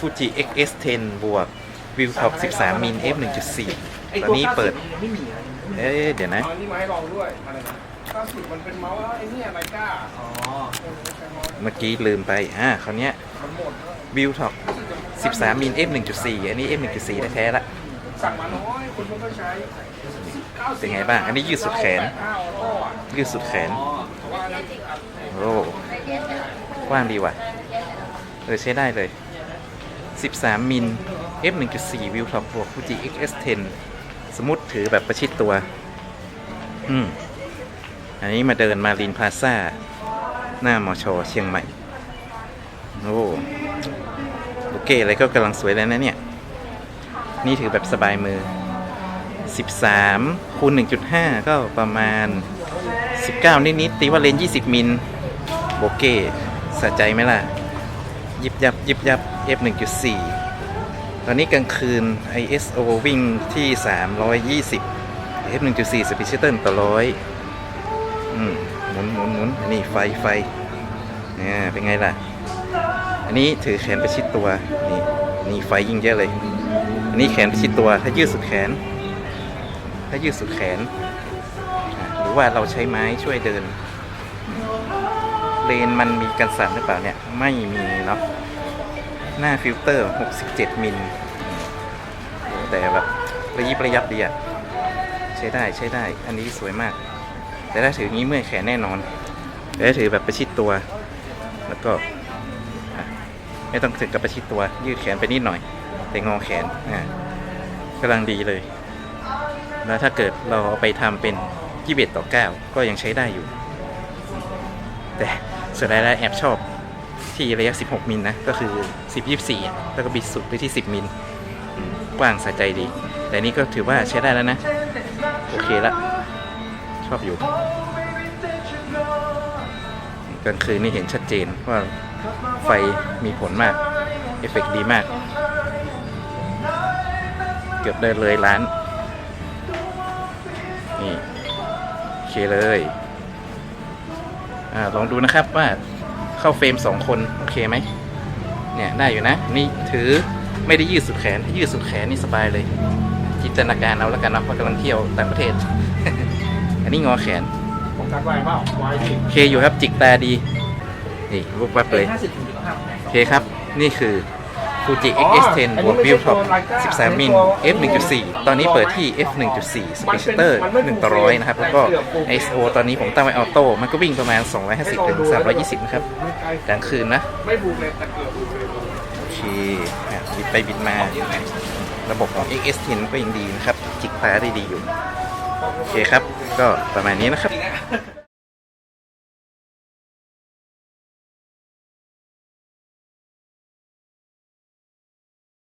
Fuji XS10 บวก View Top 13มิล f 1.4ตอนนี้เปิดไม่มีอะไรไม่มีเอ๊ะเดี๋ยวนะเอาอันนี้มาให้ลองด้วยอะไรนะล่าสุดมันเป็นเมาส์ไอ้เนี่ยไรก้าอ๋อเออใช้เมาส์เมื่อกี้ลืมไป อ่าคราวเนี้ยมันหมดแล้ว View Top 13มิล f 1.4 อันนี้ f 1.4แท้ๆละสั่งมาน้อยคนมันก็ใช้เป็นไงบ้าง อันนี้ยืดสุดแขนข้าวก็อะยืดสุดแขนอ๋อเพราะว่านั้นโอ้กว้างดีว่ะ เออใช้ได้เลย 13 มิล f 1.4 View Top บวก Fuji XS10 สมมติถือแบบประชิดตัว อืม อันนี้มาเดินมารินพลาซ่า หน้ามอชอเชียงใหม่ โอ้โอเคอะไรก็กำลังสวยแล้วนะเนี่ย นี่ถือแบบสบายมือ 13 คูณ 1.5 ก็ประมาณ 19 นิดๆตีว่าเลนส์20 มิลโบเก้สะใจไหมล่ะ ยิบยับยิบยับ f 1.4 ตอนนี้กลางคืน ISO วิ่งที่ 320 f 1.4สปีชเติลต่อร้อยหมุนหมุนหมุนอันนี้ไฟไฟเนี่ยเป็นไงล่ะ อันนี้ถือแขนประชิดตัว นี่นี่ไฟยิ่งเยอะเลย อันนี้แขนประชิดตัว ถ้ายืดสุดแขน ถ้ายืดสุดแขน หรือว่าเราใช้ไม้ช่วยเดิน เลนมันมีกันสั่นหรือเปล่าเนี่ย ไม่มีเนาะหน้าฟิลเตอร์ 67 มิลแต่แบบระยิบระยับดีอะใช้ได้ใช้ได้ อันนี้สวยมาก แต่ถ้าถืองี้เมื่อยแขนแน่นอนแต่ถ้าถือแบบประชิดตัว แล้วก็ไม่ต้องถึงกับประชิดตัว ยืดแขนไปนิดหน่อย แต่งอแขนอะกำลังดีเลย แล้วถ้าเกิดเราเอาไปทำเป็น21ต่อ 9 ก็ยังใช้ได้อยู่ แต่ สุดท้ายแล้วแอบชอบที่ระยะ 16 มิลนะ ก็คือ 10 24อะแล้วก็บิดสุดไปที่ 10 มิลกว้างสะใจดี แต่นี่ก็ถือว่าใช้ได้แล้วนะ โอเคละ ชอบอยู่กลางคืนนี่เห็นชัดเจนว่าไฟมีผลมาก เอฟเฟกต์ดีมาก เกือบได้เลยล้าน นี่ โอเคเลย อ่าลองดูนะครับว่าเข้าเฟรมสองคนโอเคไหมเนี่ยได้อยู่นะ นี่ถือไม่ได้ยืดสุดแขนถ้ายืดสุดแขนนี่สบายเลย จินตนาการเอาแล้วกันนะเพราะกำลังเที่ยวต่างประเทศ อันนี้งอแขนผมการไวเปล่าไวดิโอเคอยู่ครับจิกตาดีนี่วุบวับเลยห้าสิบถึงจุดห้าโอเคครับ นี่คือ Fuji XS10 บวก View Top 13 มิล f 1.4 ตอนนี้เปิดที่ f 1.4 Spaceshipper 1ต่อร้อยนะครับ แล้วก็ ISO ตอนนี้ผมตั้งไว้ออโต้ มันก็วิ่งประมาณ 250ถึง320 นะครับไม่ไกลกลางคืนนะ ไม่บูมเลยแต่เกือบบูมเลยโอเคอะบิดไปบิดมา ระบบของ XS10 ก็ยังดีนะครับ จิกตาได้ดีอยู่ โอเคครับ ก็ประมาณนี้นะครับ